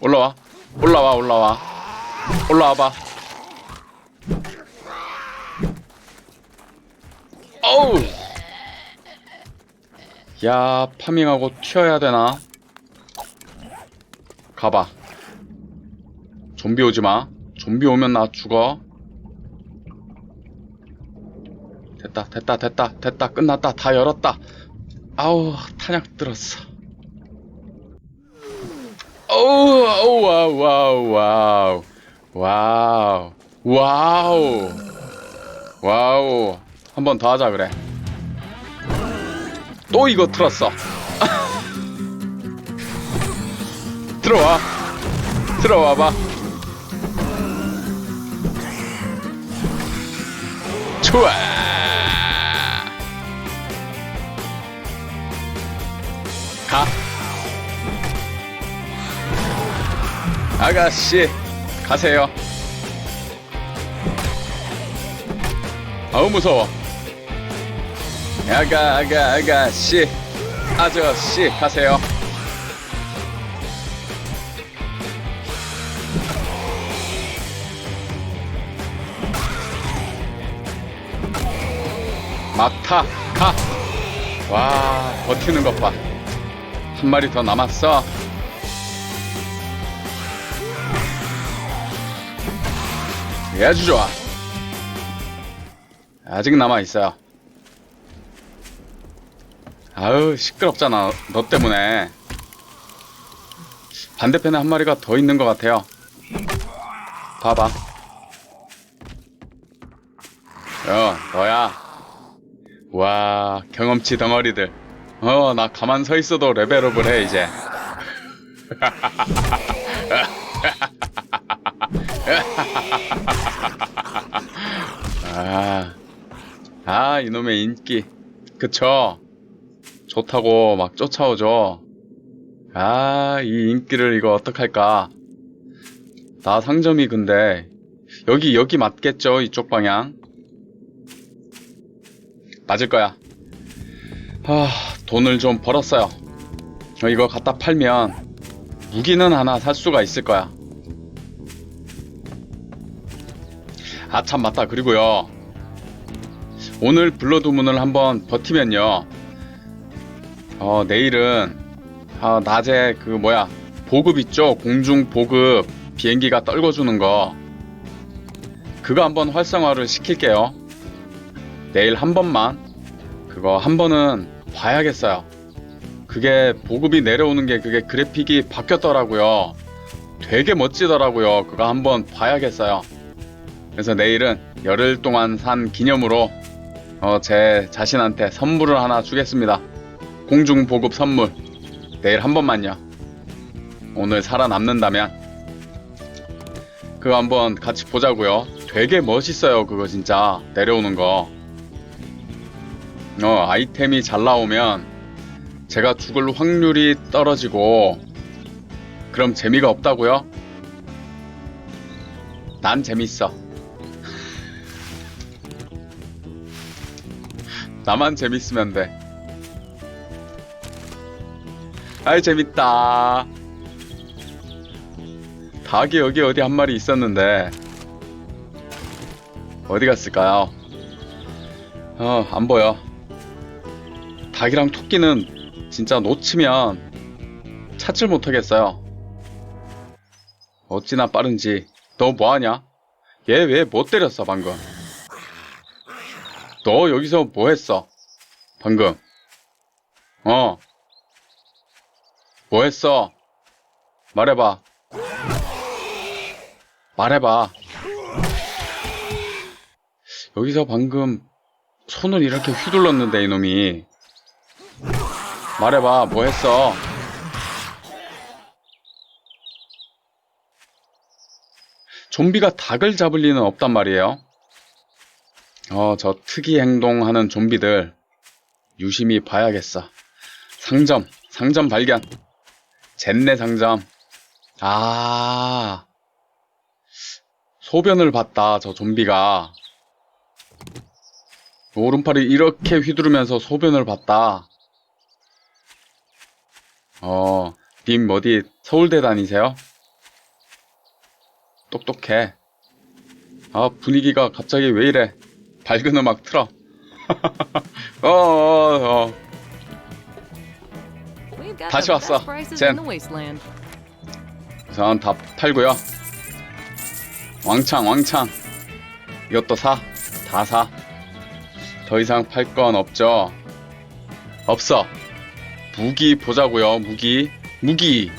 올라와. 올라와 올라와. 올라와봐. 어우! 야 파밍하고 튀어야 되나? 가봐. 좀비 오지마. 좀비 오면 나 죽어. 됐다 됐다 됐다 됐다. 끝났다. 다 열었다. 아우 탄약 들었어 오우 와우 와우 와우 와우 와우 와우 한 번 더 하자 그래 또 이거 틀었어 들어와 들어와봐 좋아 가 아가씨 가세요. 아우 무서워. 아가 아가 아가씨 아저씨 가세요. 막타 가와 버티는 것봐한 마리 더 남았어 아주 좋아. 아직 남아있어요. 아우 시끄럽잖아. 너 때문에. 반대편에 한 마리가 더 있는 것 같아요. 봐봐. 어 너야. 와 경험치 덩어리들. 어 나 가만 서 있어도 레벨업을 해 이제 아, 아 이놈의 인기. 그쵸? 좋다고 막 쫓아오죠. 아 이 인기를 이거 어떡할까? 나 상점이 근데 여기 여기 맞겠죠? 이쪽 방향? 맞을 거야. 아 돈을 좀 벌었어요. 어, 이거 갖다 팔면 무기는 하나 살 수가 있을 거야. 아 참 맞다. 그리고요 오늘 블러드문을 한번 버티면요. 어 내일은 아 낮에 그 뭐야 보급 있죠? 공중 보급 비행기가 떨궈주는 거. 그거 한번 활성화를 시킬게요. 내일 한 번만. 그거 한 번은 봐야겠어요. 그게 보급이 내려오는 게 그게 그래픽이 바뀌었더라고요. 되게 멋지더라고요. 그거 한번 봐야겠어요. 그래서 내일은 열흘 동안 산 기념으로 어, 제 자신한테 선물을 하나 주겠습니다. 공중 보급 선물. 내일 한 번만요. 오늘 살아남는다면 그거 한번 같이 보자고요. 되게 멋있어요. 그거 진짜 내려오는 거. 어, 아이템이 잘 나오면 제가 죽을 확률이 떨어지고 그럼 재미가 없다고요? 난 재밌어. 나만 재밌으면 돼. 아이 재밌다. 닭이 여기 어디 한 마리 있었는데 어디 갔을까요? 어, 안 보여. 닭이랑 토끼는 진짜 놓치면 찾질 못하겠어요. 어찌나 빠른지. 너 뭐하냐? 얘 왜 못 때렸어 방금? 너 여기서 뭐 했어? 방금. 어. 뭐 했어? 말해봐. 말해봐. 여기서 방금 손을 이렇게 휘둘렀는데 이놈이. 말해봐. 뭐 했어? 좀비가 닭을 잡을 리는 없단 말이에요. 어, 저 특이 행동하는 좀비들 유심히 봐야겠어. 상점, 상점 발견. 젠네 상점. 아, 소변을 봤다, 저 좀비가. 오른팔이 이렇게 휘두르면서 소변을 봤다. 어, 님 어디 서울대 다니세요? 똑똑해. 아, 분위기가 갑자기 왜 이래? 밝은 음악 틀어. 어, 어, 어. 다시 왔어. 젠. 우선 다 팔고요. 왕창, 왕창. 이것도 사. 다 사. 더 이상 팔 건 없죠? 없어. 무기 보자고요. 무기. 무기.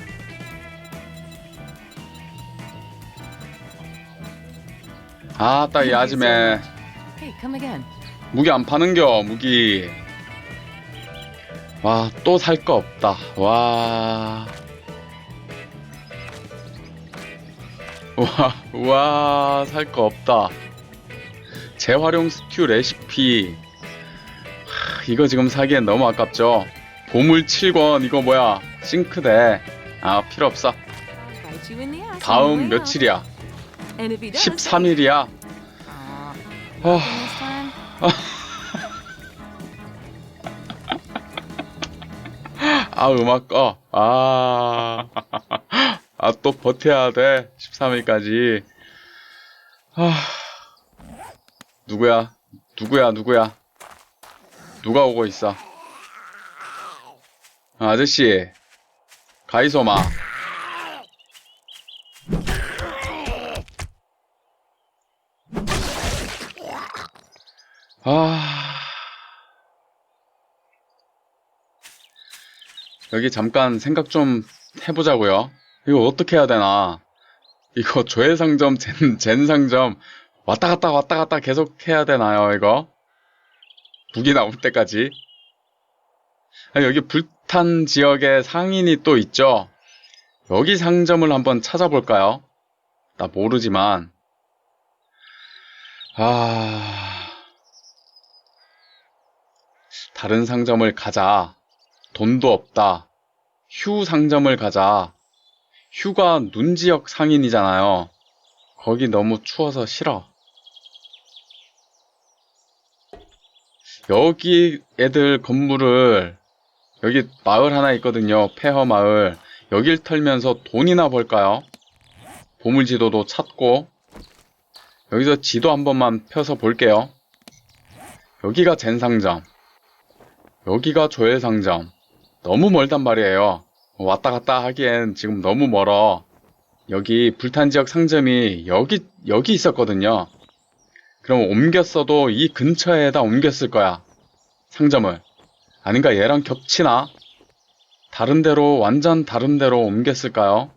아따 이 아줌매 Hey, come again. 무기 안 파는겨 무기 와 또 살 거 없다 와 와, 와, 살 거 없다. 재활용 스튜 레시피. 하, 이거 지금 사기엔 너무 아깝죠? 보물 7권, 이거 뭐야? 싱크대. 아, 필요 없어. I'll bite you in the ass on the 다음. 며칠이야? And if he does, 13일이야? 아, this time? 아, 음악 꺼. 아, 아, 또 버텨야 돼. 13일까지. 아, 누구야? 누구야, 누구야? 누가 오고 있어? 아, 아저씨. 가이소마. 아. 여기 잠깐 생각 좀 해보자고요. 이거 어떻게 해야 되나? 이거 조회 상점, 젠, 젠 상점 왔다 갔다 왔다 갔다 계속 해야 되나요, 이거? 북이 나올 때까지. 아, 여기 불탄 지역에 상인이 또 있죠? 여기 상점을 한번 찾아볼까요? 나 모르지만. 아. 다른 상점을 가자. 돈도 없다. 휴 상점을 가자. 휴가 눈 지역 상인이잖아요. 거기 너무 추워서 싫어. 여기 애들 건물을 여기 마을 하나 있거든요. 폐허 마을. 여길 털면서 돈이나 벌까요? 보물 지도도 찾고 여기서 지도 한 번만 펴서 볼게요. 여기가 젠상점. 여기가 조회상점. 너무 멀단 말이에요. 왔다 갔다 하기엔 지금 너무 멀어. 여기 불탄 지역 상점이 여기, 여기 있었거든요. 그럼 옮겼어도 이 근처에다 옮겼을 거야. 상점을. 아닌가 얘랑 겹치나? 다른 데로, 완전 다른 데로 옮겼을까요?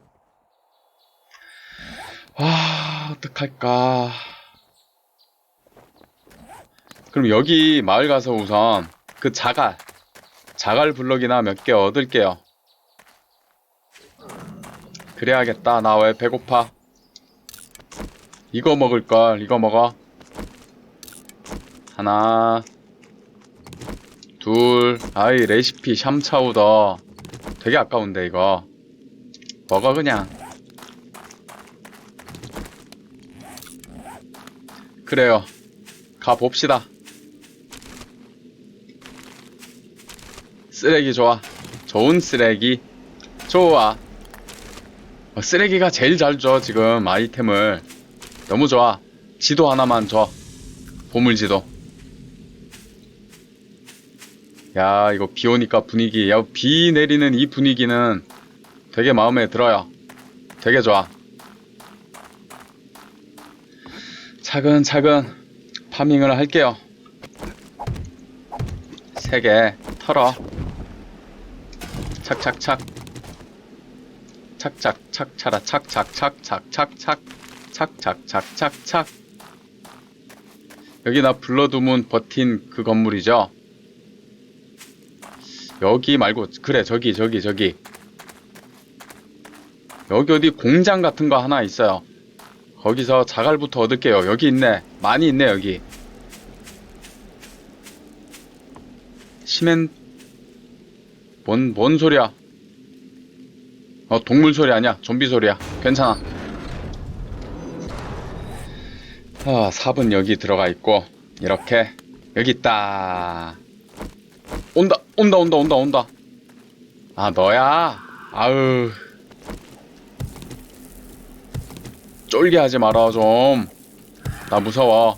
아, 어떡할까. 그럼 여기 마을 가서 우선 그 자갈, 자갈 블럭이나 몇 개 얻을게요. 그래야겠다. 나 왜 배고파? 이거 먹을 걸. 이거 먹어. 하나, 둘. 아이, 레시피 샴차우더. 되게 아까운데, 이거. 먹어, 그냥. 그래요. 가 봅시다. 쓰레기 좋아. 좋은 쓰레기. 좋아. 어, 쓰레기가 제일 잘 줘, 지금, 아이템을. 너무 좋아. 지도 하나만 줘. 보물 지도. 야, 이거 비 오니까 분위기. 야, 비 내리는 이 분위기는 되게 마음에 들어요. 되게 좋아. 차근차근 파밍을 할게요. 세 개 털어. 착착착. 착착 착 차라 착착착착착착 착착착착착. 여기 나 불러두면 버틴 그 건물이죠? 여기 말고 그래 저기 저기 저기. 여기 어디 공장 같은 거 하나 있어요. 거기서 자갈부터 얻을게요. 여기 있네. 많이 있네 여기. 시멘 뭔, 뭔 소리야 어, 동물 소리 아니야. 좀비 소리야. 괜찮아. 아, 삽은 여기 들어가 있고, 이렇게, 여기 있다. 온다, 온다, 온다, 온다, 온다. 아, 너야? 아우. 쫄게 하지 마라 좀. 나 무서워.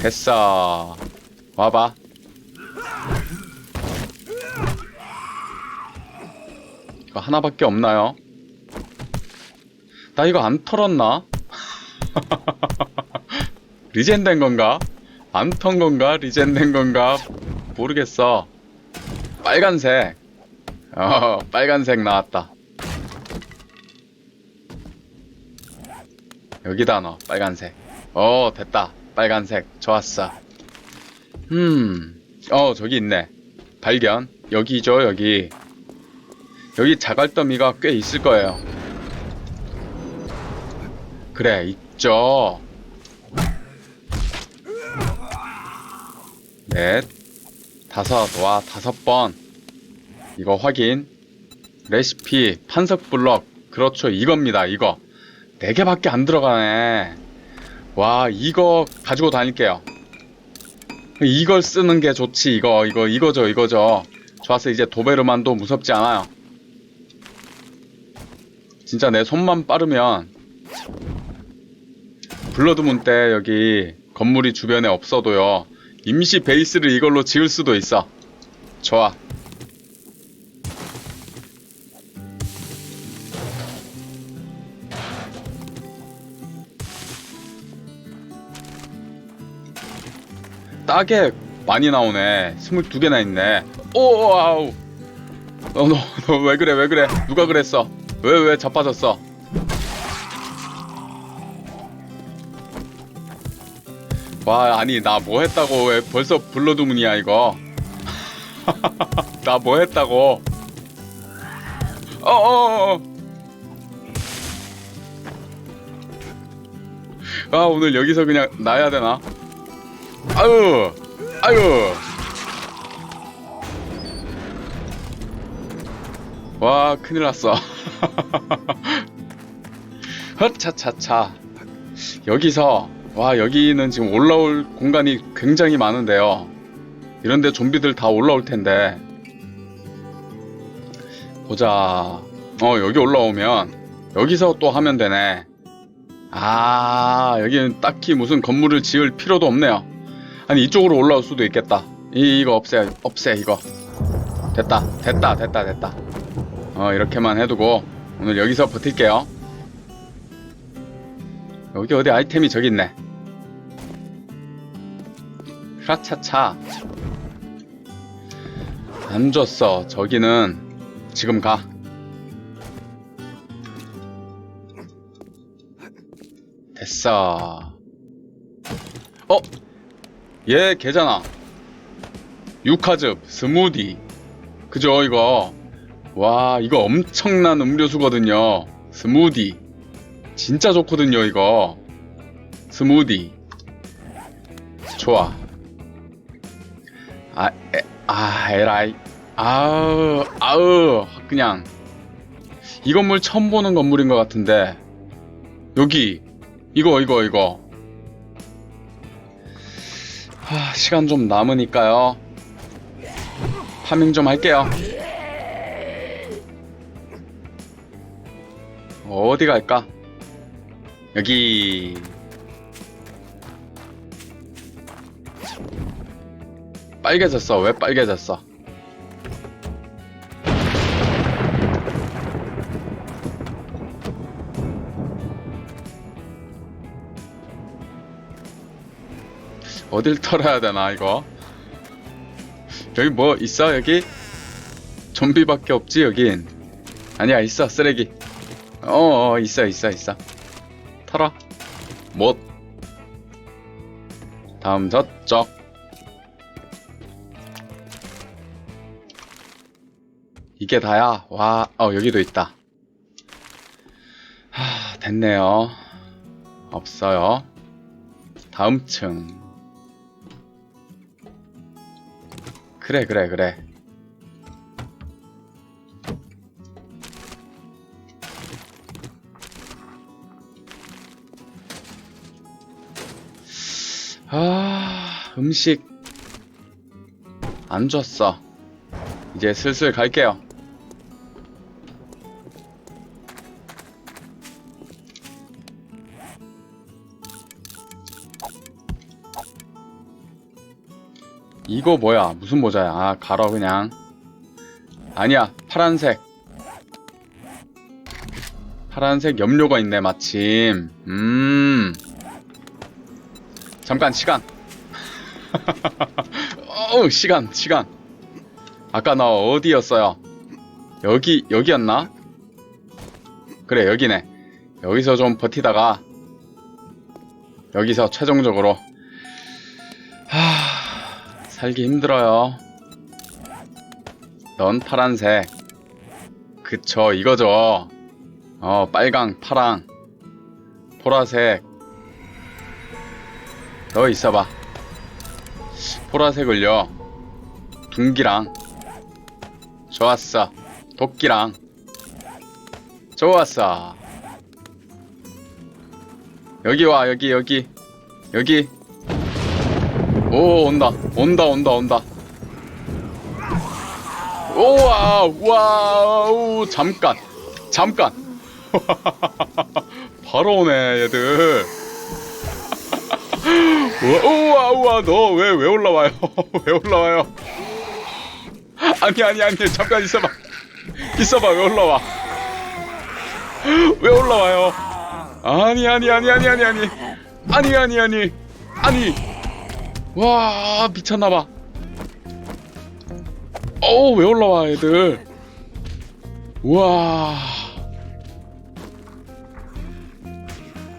됐어. 와봐. 이거 하나밖에 없나요? 나 이거 안 털었나? 리젠 된 건가? 안 턴 건가? 리젠 된 건가? 모르겠어. 빨간색. 어, 빨간색 나왔다. 여기다 넣어, 빨간색. 어, 됐다. 빨간색. 좋았어. 음, 어, 저기 있네. 발견. 여기죠, 여기. 여기 자갈더미가 꽤 있을 거예요. 그래, 있죠. 넷, 다섯, 와, 다섯 번. 이거 확인. 레시피, 판석 블럭. 그렇죠, 이겁니다, 이거. 네 개밖에 안 들어가네. 와, 이거 가지고 다닐게요. 이걸 쓰는 게 좋지, 이거, 이거, 이거죠, 이거죠. 좋았어, 이제 도베르만도 무섭지 않아요. 진짜 내 손만 빠르면 블러드문 때 여기 건물이 주변에 없어도요 임시 베이스를 이걸로 지을 수도 있어. 좋아. 따게 많이 나오네. 22개나 있네. 오 아우. 너너너왜 그래 왜 그래? 누가 그랬어 왜 왜 자빠졌어? 와 아니 나 뭐 했다고? 왜 벌써 블러드문이야 이거? 나 뭐 했다고? 어어어 아 오늘 여기서 그냥 놔야 되나? 아유 아유 와 큰일 났어. 헛차차차. 여기서 와 여기는 지금 올라올 공간이 굉장히 많은데요. 이런데 좀비들 다 올라올 텐데. 보자. 어 여기 올라오면 여기서 또 하면 되네. 아 여기는 딱히 무슨 건물을 지을 필요도 없네요. 아니 이쪽으로 올라올 수도 있겠다. 이, 이거 없애 없애 이거. 됐다 됐다 됐다 됐다 어 이렇게만 해두고 오늘 여기서 버틸게요. 여기 어디 아이템이 저기 있네. 샤차차. 안 줬어. 저기는 지금 가. 됐어. 어? 얘 걔잖아. 유카즙 스무디. 그죠 이거 와 이거 엄청난 음료수거든요. 스무디. 진짜 좋거든요 이거. 스무디. 좋아. 아, 에, 아 에라이. 아우 아우. 그냥. 이 건물 처음 보는 건물인 것 같은데. 여기. 이거 이거 이거. 하, 시간 좀 남으니까요. 파밍 좀 할게요 어디 갈까? 여기. 빨개졌어. 왜 빨개졌어? 어딜 털어야 되나 이거? 여기 뭐 있어 여기? 좀비밖에 없지 여긴? 아니야 있어 쓰레기 어, 어 있어 있어 있어. 털어. 못. 다음 저쪽. 이게 다야? 와 어 여기도 있다. 하 됐네요. 없어요. 다음 층. 그래 그래 그래 음식 안 줬어. 이제 슬슬 갈게요. 이거 뭐야? 무슨 모자야? 아, 갈아 그냥. 아니야, 파란색. 파란색 염료가 있네, 마침. 음. 잠깐, 시간. 어우 시간 시간. 아까 나 어디였어요? 여기 여기였나? 그래 여기네. 여기서 좀 버티다가 여기서 최종적으로. 하 살기 힘들어요. 넌 파란색. 그쵸 이거죠. 어 빨강 파랑. 보라색. 너 있어봐 보라색을요. 둥기랑. 좋았어. 도끼랑. 좋았어. 여기 와 여기 여기. 여기. 오 온다. 온다 온다 온다. 오와 와우. 잠깐. 잠깐. 바로 오네 얘들 우와 우와 너 왜 왜 올라와요? 왜 올라와요? 아니 아니 아니 잠깐 있어봐. 있어봐 왜 올라와? 왜 올라와요? 아니 아니 아니 아니 아니 아니. 아니 아니 아니. 아니. 와 미쳤나봐. 어우 왜 올라와 애들? 우와.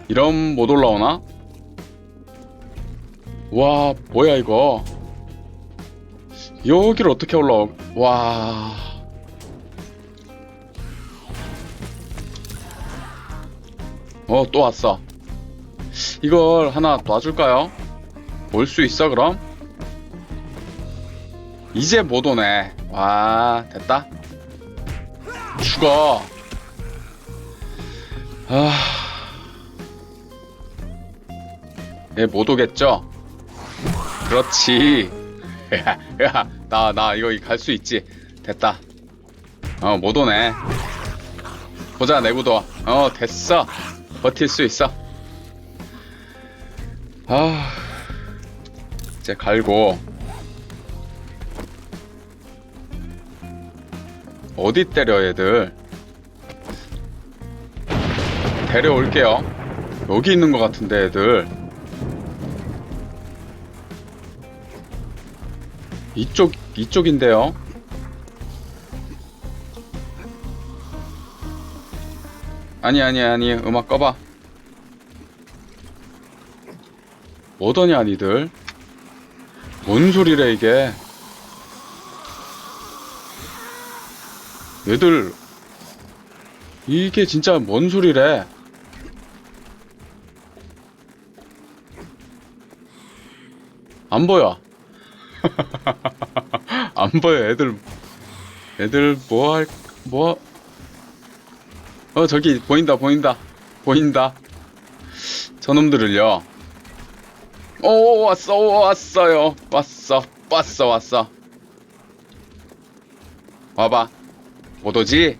이런 못 올라오나? 와 뭐야 이거 여기를 어떻게 올라오 와 어, 또 왔어. 이걸 하나 놔줄까요? 올 수 있어, 그럼? 이제 못 오네. 와, 됐다. 죽어. 아. 얘 못 오겠죠? 그렇지. 야, 야, 나, 나 이거 갈 수 있지. 됐다. 어, 못 오네. 보자, 내구도. 어, 됐어. 버틸 수 있어. 아, 이제 갈고. 어디 때려, 얘들? 데려올게요. 여기 있는 것 같은데, 애들. 이쪽, 이쪽인데요. 아니 아니 아니 음악 꺼봐. 뭐더냐 니들? 뭔 소리래 이게? 얘들 이게 진짜 뭔 소리래? 안 보여 안 보여 애들. 애들 뭐할 뭐? 어 저기 보인다 보인다. 보인다. 저놈들을요. 오 왔어 오, 왔어요. 왔어 왔어 왔어. 와봐. 못 오지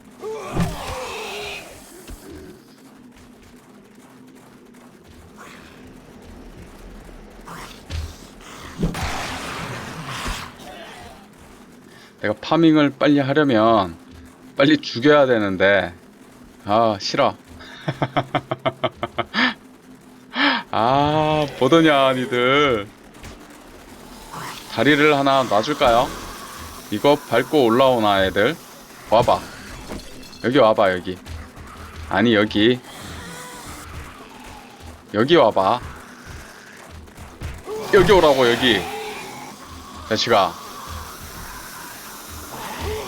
파밍을 빨리 하려면 빨리 죽여야 되는데. 아 싫어. 아 보더냐 니들. 다리를 하나 놔줄까요? 이거 밟고 올라오나 애들? 와봐. 여기 와봐 여기. 아니 여기. 여기 와봐. 여기 오라고 여기. 자식아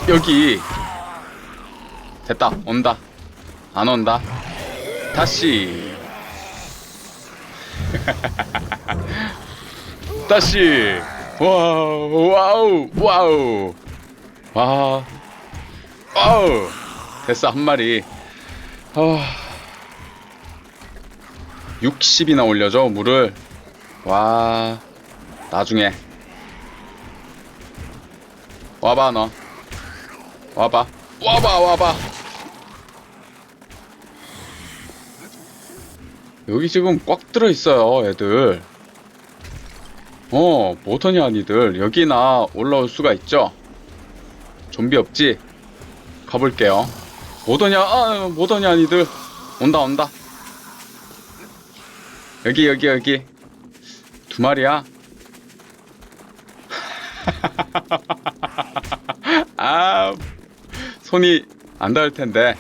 여기 됐다 온다 안 온다. 다시. 다시. 와우, 와우, 와우. 와. 와우. 됐어, 한 마리. 아. 60이나 올려줘, 물을. 와. 나중에. 와봐, 너. 와봐. 와봐, 와봐. 여기 지금 꽉 들어 있어요, 애들. 어, 뭐더냐, 니들. 여기나 올라올 수가 있죠? 좀비 없지? 가볼게요. 뭐더냐, 아, 뭐더냐, 니들. 온다, 온다. 여기, 여기, 여기. 두 마리야? 아, 손이 안 닿을 텐데.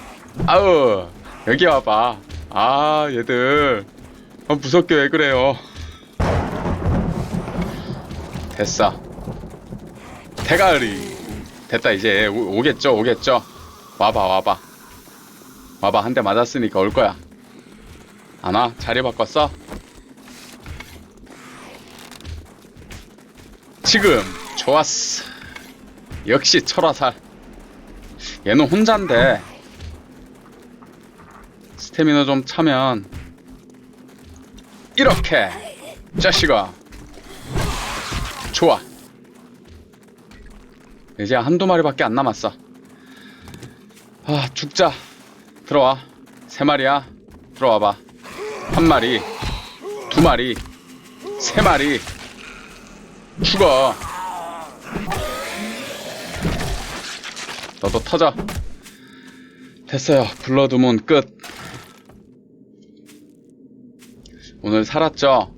아우, 여기 와봐. 아, 얘들. 아, 무섭게 왜 그래요? 됐어. 대가리. 됐다, 이제. 오, 오겠죠, 오겠죠. 와봐, 와봐. 와봐, 한 대 맞았으니까 올 거야. 안 와? 자리 바꿨어? 지금, 좋았어. 역시 철화살. 얘는 혼잔데. 스태미너 좀 차면. 이렇게. 자식아. 좋아. 이제 한두 마리밖에 안 남았어. 아, 죽자. 들어와. 세 마리야. 들어와봐. 한 마리, 두 마리, 세 마리. 죽어. 너도 터져. 됐어요. 블러드문 끝. 오늘 살았죠?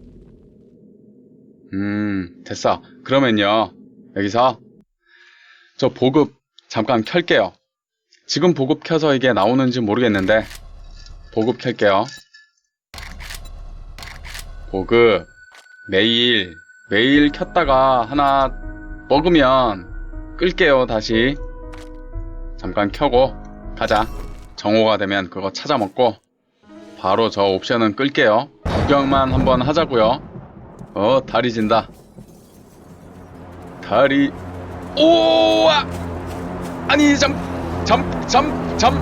음, 됐어. 그러면요. 여기서 저 보급 잠깐 켤게요. 지금 보급 켜서 이게 나오는지 모르겠는데 보급 켤게요. 보급 매일 매일 켰다가 하나 먹으면 끌게요 다시 잠깐 켜고 가자. 정오가 되면 그거 찾아 먹고 바로 저 옵션은 끌게요. 구경만 한번 하자고요. 어 다리 진다. 다리. 오와! 아니 잠잠 잠 잠.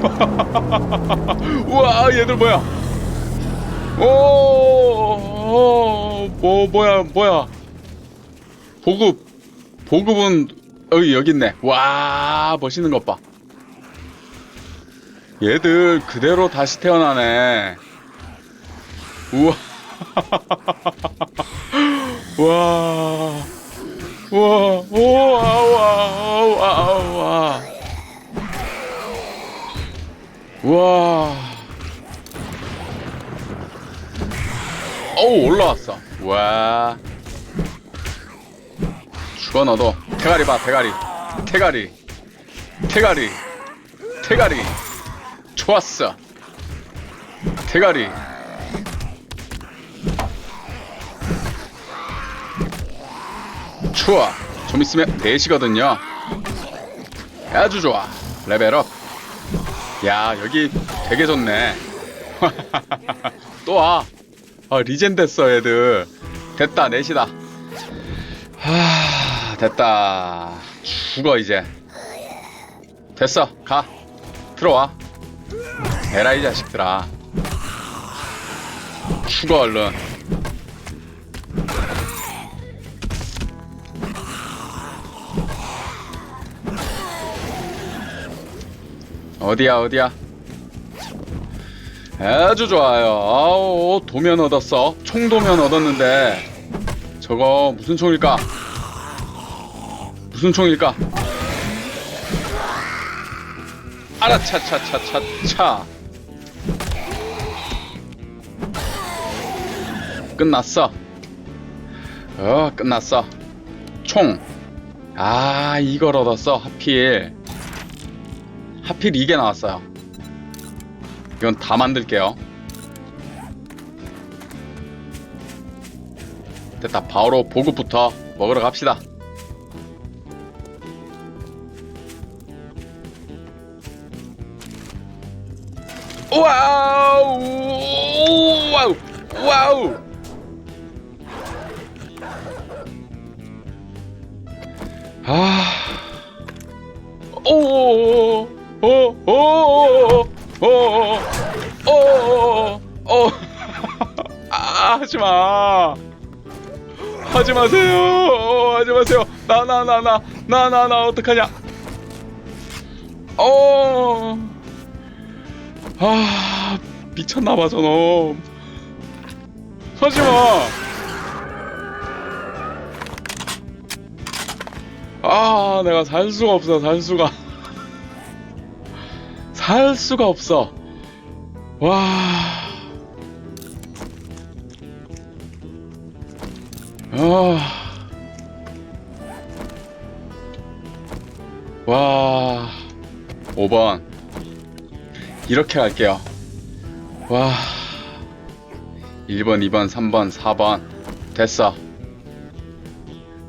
우와 얘들 뭐야? 오, 오, 뭐, 뭐야, 뭐야. 보급, 보급은, 여기, 여기 있네. 와, 멋있는 것 봐. 얘들 그대로 다시 태어나네. 우와. 와. 우와, 우와, 우와, 우와, 우와. 우와. 어우 올라왔어 와 죽어 너도 대가리 봐 대가리. 대가리. 대가리. 대가리. 좋았어. 대가리. 좋아 좀 있으면 4시거든요. 아주 좋아. 레벨업. 야 여기 되게 좋네. 또와. 아, 리젠 됐어, 애들. 됐다, 넷이다. 하, 됐다. 죽어, 이제. 됐어, 가. 들어와. 에라, 이 자식들아. 죽어, 얼른. 어디야, 어디야? 아주 좋아요. 아우, 도면 얻었어. 총도면 얻었는데. 저거 무슨 총일까? 무슨 총일까? 아라차차차차차. 끝났어. 어, 끝났어. 총. 아, 이걸 얻었어. 하필. 하필 이게 나왔어요. 이건 다 만들게요. 됐다. 바로 보급부터 먹으러 갑시다. 와우! 와우! 와우! 아. 오! 오! 오! 오! 오! 오! 오! 아, 하지 마. 하지 마세요. 하지 마세요. 나, 나, 나, 나, 나, 나, 나, 어떡하냐. 어. 아, 미쳤나봐 저놈. 서지마 아 내가 살 수가 없어 살 수가. 살 수가 없어. 와. 아. 와. 5번. 이렇게 갈게요. 와. 1번, 2번, 3번, 4번. 됐어.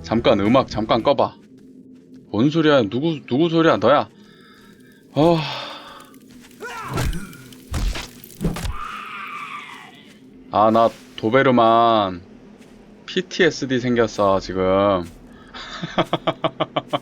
잠깐 음악 잠깐 꺼봐. 뭔 소리야? 누구 누구 소리야? 너야? 어. 아, 나 도베르만 PTSD 생겼어, 지금.